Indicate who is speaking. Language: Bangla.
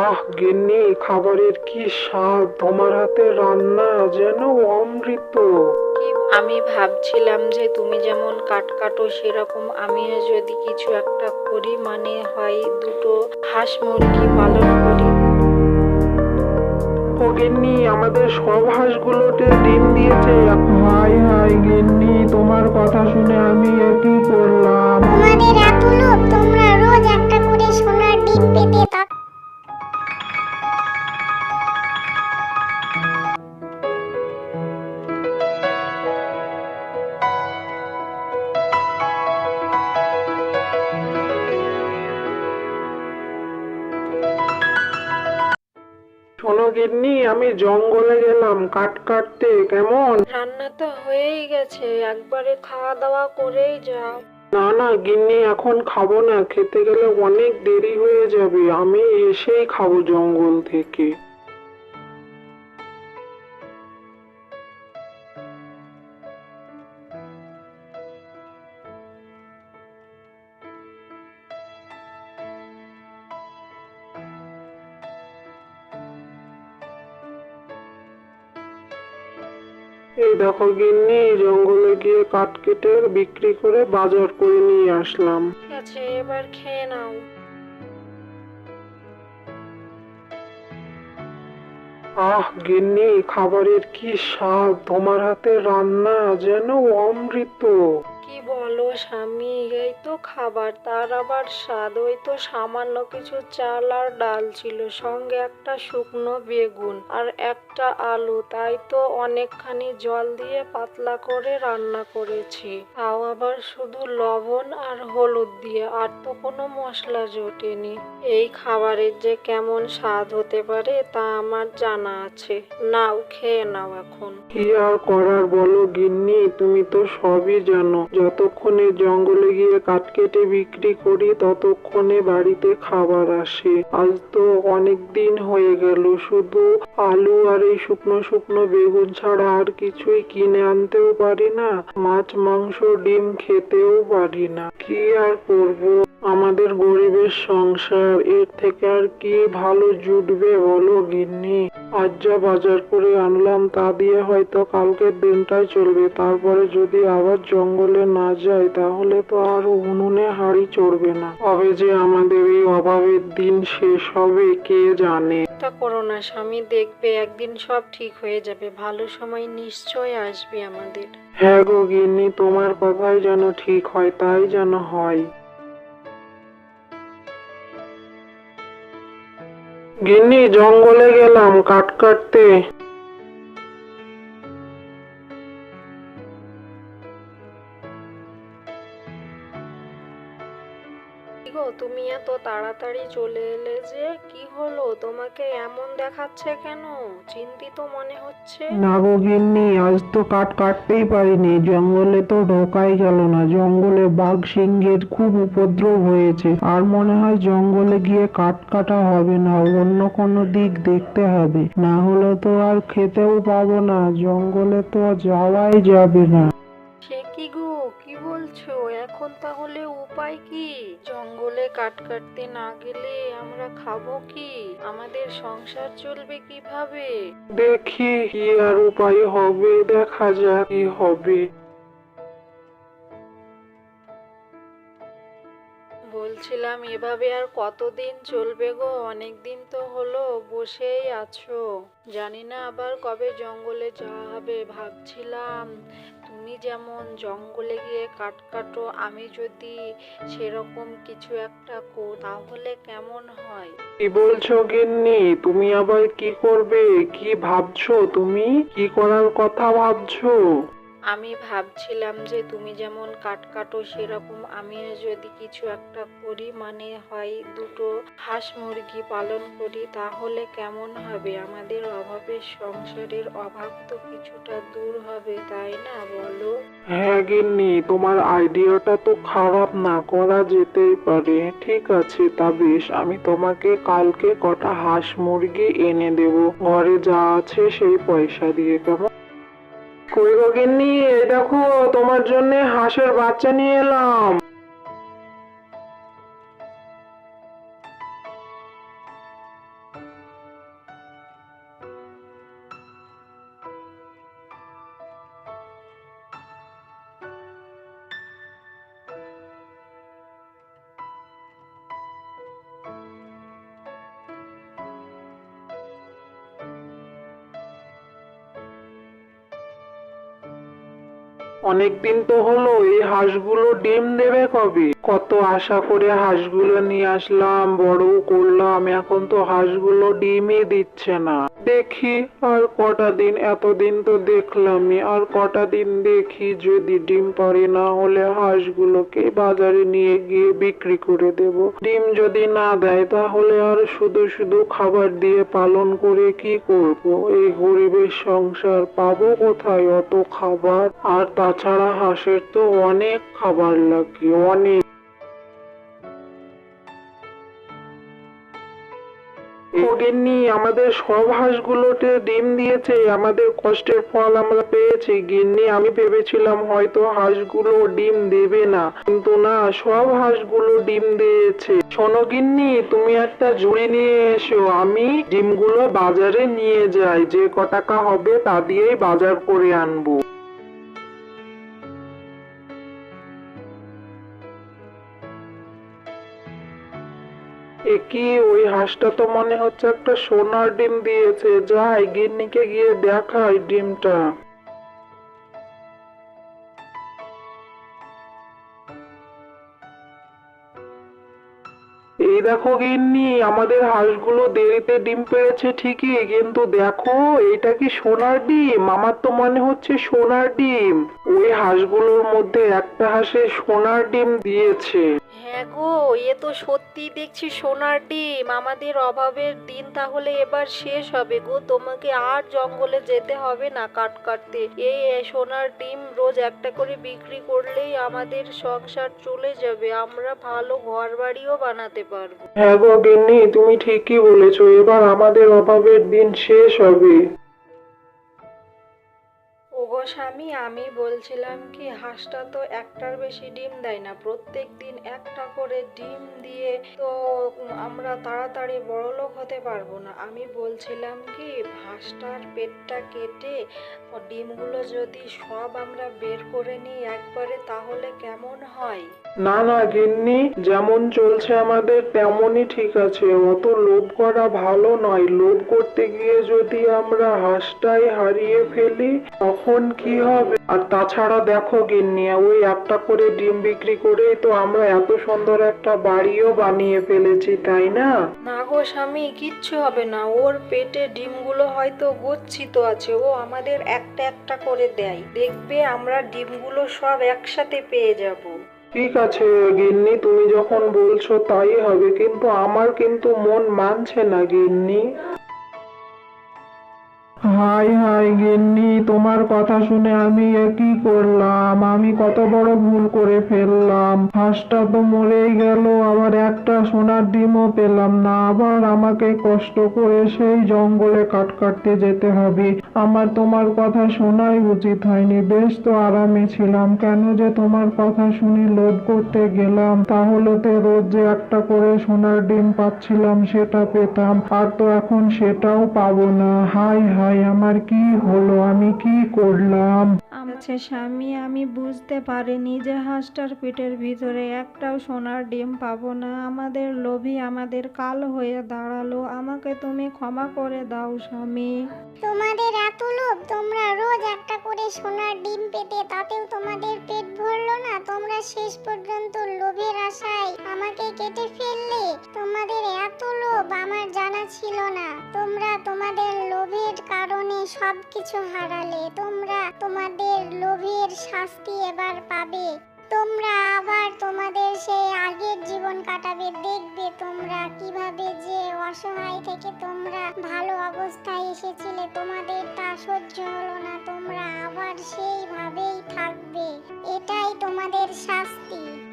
Speaker 1: আহ গিন্নি খাবারের কি স্বাদ? তোমার হাতে রান্না যেন অমৃত।
Speaker 2: আমি ভাবছিলাম যে তুমি যেমন কাট কাটো সেরকম আমিও যদি কিছু একটা করি মানে হয় দুটো হাঁস মুরগি পালন করি।
Speaker 1: ও গিন্নি আমাদের সব হাঁসগুলোতে ডিম দিয়েছে। হাই হাই গিন্নি তোমার কথা শুনে আমি একই করলাম।
Speaker 3: তোমাদের এত লোভ
Speaker 1: গিন্নি আমি জঙ্গলে গেলাম কাঠ কাটতে কেমন?
Speaker 2: রান্না তো হয়েই গেছে একবারে খাওয়া দাওয়া করেই যাও।
Speaker 1: না না গিন্নি এখন খাব না খেতে গেলে অনেক দেরি হয়ে যাবে আমি এসেই খাব জঙ্গল থেকে। এই দেখো গিন্নি জঙ্গলে গিয়ে কাঠ কেটে বিক্রি করে বাজার করে নিয়ে আসলাম।
Speaker 2: ঠিক আছে এবার খেয়ে নাও।
Speaker 1: আহ গিন্নি খাবারের কি স্বাদ? তোমার হাতে রান্না যেন অমৃত।
Speaker 2: কি বলো স্বামী? এই তো খাবার, তার আবার স্বাদ। ওই তো সামান্য কিছু চাল আর ডাল ছিল, সঙ্গে একটা শুকনো বেগুন আর একটা আলু। তাই তো অনেকখানি জল দিয়ে পাতলা করে রান্না করেছি। তাও আবার শুধু লবণ আর হলুদ দিয়ে, আর তো কোনো মশলা জোটেনি। এই খাবারের যে কেমন স্বাদ হতে পারে তা আমার জানা আছে। নাও, খেয়ে নাও এখন।
Speaker 1: কি আর করার বলো গিন্নি? তুমি তো সবই জানো। যতক্ষণে জঙ্গলে গিয়ে কাঠ কেটে বিক্রি করি, ততক্ষণে বাড়িতে খাবার আসে। আজ তো অনেক দিন হয়ে গেল, শুধু আলু আর এই শুকনো শুকনো বেগুন ছাড়া আর কিছুই কিনে আনতেও পারি না, মাছ, মাংস, ডিম খেতেও পারি না। কি আর করব? আমাদের গরিবের সংসার, এর থেকে আর কি ভালো জুটবে বলো গিন্নি? আজ যা বাজার করে আনলাম তা দিয়ে হয়তো কালকের দিনটাই চলবে, তারপরে যদি আবার জঙ্গলে না যাই তাহলে তো আর উনুনে হাড়ি চড়বে না। কবে যে আমাদের এই অভাবের দিন শেষ হবে কে জানে?
Speaker 2: চিন্তা করো না স্বামী দেখবে একদিন সব ঠিক হয়ে যাবে। ভালো সময় নিশ্চয় আসবে আমাদের।
Speaker 1: হ্যাঁ গো গিন্নি তোমার কথাই যেন ঠিক হয় তাই যেন হয়। গিন্নি জঙ্গলে গেলাম কাট কাটতে।
Speaker 2: তুমি এত তাড়াতাড়ি চলে এলে যে কি হলো? তোমাকে এমন দেখাচ্ছে কেন? চিন্তিত মনে হচ্ছে।
Speaker 1: না গো গিন্নি, আজ তো কাঠ কাটতেই পারিনি। জঙ্গলে তো ঢোকাই গেল না। জঙ্গলে বাঘ সিংহের খুব উপদ্রব হয়েছে। আর মনে হয় জঙ্গলে গিয়ে কাঠ কাটা হবে না, অন্য কোনো দিক দেখতে হবে। না হলে তো আর খেতেও পাবো না। জঙ্গলে তো যাওয়াই যাবে না।
Speaker 2: এখন তাহলে উপায় কি? জঙ্গলে কাট কাটতে না গেলে আমরা খাব কি? আমাদের সংসার চলবে কীভাবে?
Speaker 1: দেখি কি আর উপায় হবে দেখা যাক কি হবে।
Speaker 2: বলছিলাম এভাবে আর কতদিন চলবে গো? অনেক দিন তো হলো বসেই আছো। জানি না আবার কবে জঙ্গলে যাওয়া হবে ভাবছিলাম। তুমি যেমন জঙ্গলে গিয়ে কাঠ কাটো, আমি যদি সেরকম কিছু একটা কো, তাহলে কেমন হয়?
Speaker 1: কি বলছো গিন্নি? তুমি আবার কি করবে? কি ভাবছ তুমি? কি করার কথা ভাবছ?
Speaker 2: আমি ভাবছিলাম যে তুমি যেমন কাট কাটো সেরকম, আমিও যদি কিছু একটা করি মানে হয় দুটো হাঁস মুরগি পালন করি, তাহলে কেমন হবে? আমাদের অভাবের সংসারের অভাব তো কিছুটা দূর হবে, তাই না বলো?
Speaker 1: হ্যাঁ গিন্নি, তোমার আইডিয়াটা তো খারাপ না করা যেতেই পারে। ঠিক আছে, তা বেশ, আমি তোমাকে কালকে কটা হাঁস মুরগি এনে দেব। ঘরে যা আছে সেই পয়সা দিয়ে, কেমন? কই গো এটা এই দেখো তোমার জন্য হাঁসের বাচ্চা নিয়ে এলাম। অনেকদিন তো হলো এই হাঁসগুলো ডিম দেবে কবে? কত আশা করে হাঁসগুলো নিয়ে আসলাম বড় করলাম, এখন তো হাঁসগুলো ডিমই দিচ্ছে না। দেখি আর কটা দিন, এতদিন তো দেখলামই, আর কটা দিন দেখি যদি ডিম পারে না হলে হাঁসগুলোকে বাজারে নিয়ে গিয়ে বিক্রি করে দেব। ডিম যদি না দেয়, তাহলে আর শুধু শুধু খাবার দিয়ে পালন করে কি করব? এই গরিবের সংসার পাবো কোথায় অত খাবার? আর তাছাড়া হাঁসের তো অনেক খাবার লাগে, অনেক। গিন্নি, আমাদের সব হাঁসগুলোতে ডিম দিয়েছে, আমাদের কষ্টের ফল আমরা পেয়েছি। গিন্নি, আমি ভেবেছিলাম হয়তো হাঁসগুলো ডিম দেবে না, কিন্তু না, সব হাঁসগুলো ডিম দিয়েছে। শোনো গিন্নি, তুমি একটা ঝুড়ি নিয়ে এসো, আমি ডিমগুলো বাজারে নিয়ে যাই, যে ক টাকা হবে তা দিয়েই বাজার করে আনব। এ কি ওই হাঁসটা তো মনে হচ্ছে একটা সোনার ডিম দিয়েছে। যাই, গিন্নিকে গিয়ে দেখাই ডিমটা। এই দেখো গিন্নি, আমাদের হাঁসগুলো দেরিতে ডিম পেড়েছে ঠিকই, কিন্তু দেখো, এটা কি সোনার ডিম? আমার তো মনে হচ্ছে সোনার ডিম। ওই হাঁসগুলোর মধ্যে একটা হাঁসে সোনার ডিম দিয়েছে।
Speaker 2: হ্যাঁ গো, এ তো সত্যি দেখছি সোনার ডিম। আমাদের অভাবের দিন তাহলে এবার শেষ হবে গো। তোমাকে আর জঙ্গলে যেতে হবে না কাট কাটতে। এই সোনার ডিম রোজ একটা করে বিক্রি করলেই আমাদের সংসার চলে যাবে। আমরা ভালো ঘর বাড়িও বানাতে পারব।
Speaker 1: হ্যাঁ গো গিন্নি, তুমি ঠিকই বলেছ। এবার আমাদের অভাবের দিন শেষ হবে।
Speaker 2: স্বামী, আমি বলছিলাম কি, হাঁসটা তো একটার বেশি ডিম দেয় না। প্রত্যেক দিন একটা করে ডিম দিয়ে তো আমরা তাড়াতাড়ি বড়লোক হতে পারব না। আমি বলছিলাম কি হাঁসটার পেটটা কেটে ডিমগুলো যদি সব আমরা বের করে নিই একবারে তাহলে কেমন হয়?
Speaker 1: না না গিন্নি, যেমন চলছে আমাদের তেমনই ঠিক আছে। অত লোভ করা ভালো নয়। লোভ করতে গিয়ে যদি আমরা হাঁসটাই হারিয়ে ফেলি, তখন কি হবে? আর তাছাড়া দেখো গিন্নি ওই একটা করে ডিম বিক্রি করেই তো আমরা এত সুন্দর একটা বাড়িও বানিয়ে ফেলেছি তাই না?
Speaker 2: না গো স্বামী কিচ্ছু হবে না। ওর পেটে ডিমগুলো হয়তো গচ্ছিত আছে। ও আমাদের একটা একটা করে দেয়। দেখবে আমরা ডিমগুলো সব একসাথে পেয়ে যাব।
Speaker 1: ঠিক আছে গিন্নি তুমি যখন বলছো তাই হবে কিন্তু আমার কিন্তু মন মানছে না গিন্নি। হাই হাই গিন্নি, তোমার কথা শুনে আমি কি করলাম? আমি কত বড় ভুল করে ফেললাম। হাঁসটা তো মরেই গেল, আবার একটা সোনার ডিমও পেলাম না। আবার আমাকে কষ্ট করে সেই জঙ্গলে কাট কাটতে যেতে হবে। আমার তোমার কথা শোনাই উচিত হয়নি। বেশ তো আরামে ছিলাম। কেন যে তোমার কথা শুনে লোভ করতে গেলাম, তাহলে তো রোজ যে একটা করে সোনার ডিম পাচ্ছিলাম সেটা পেতাম, আর তো এখন সেটাও পাবো না। হাই হাই আমার কি হলো? আমি কি করলাম?
Speaker 2: আচ্ছা স্বামী আমি বুঝতে পারিনি যে হাঁসটার পেটের ভিতরে একটাও সোনার ডিম পাবো না। আমাদের লোভী আমাদের কাল হয়ে দাঁড়াল। আমাকে তুমি ক্ষমা করে দাও স্বামী।
Speaker 3: তোমাদের এত লোভ তোমরা রোজ একটা করে সোনার ডিম পেতে তাতেও তোমাদের পেট ভরলো না? তোমরা শেষ পর্যন্ত লোভের আশায় আমাকে কেটে ফেললে। তোমাদের এত লোভ আমার জানা ছিল না। তোমরা তোমাদের লোভের কারণে সবকিছু হারালে। তোমরা তোমাদের লোভের শাস্তি এবার পাবে। তোমরা আবার তোমাদের সেই আগের জীবন কাটাবে। দেখবে তোমরা কীভাবে যে অসহায় থেকে তোমরা ভালো অবস্থায় এসেছিলে। তোমাদের তা সহ্য হলো না। তোমরা আবার সেইভাবেই থাকবে। এটাই তোমাদের শাস্তি।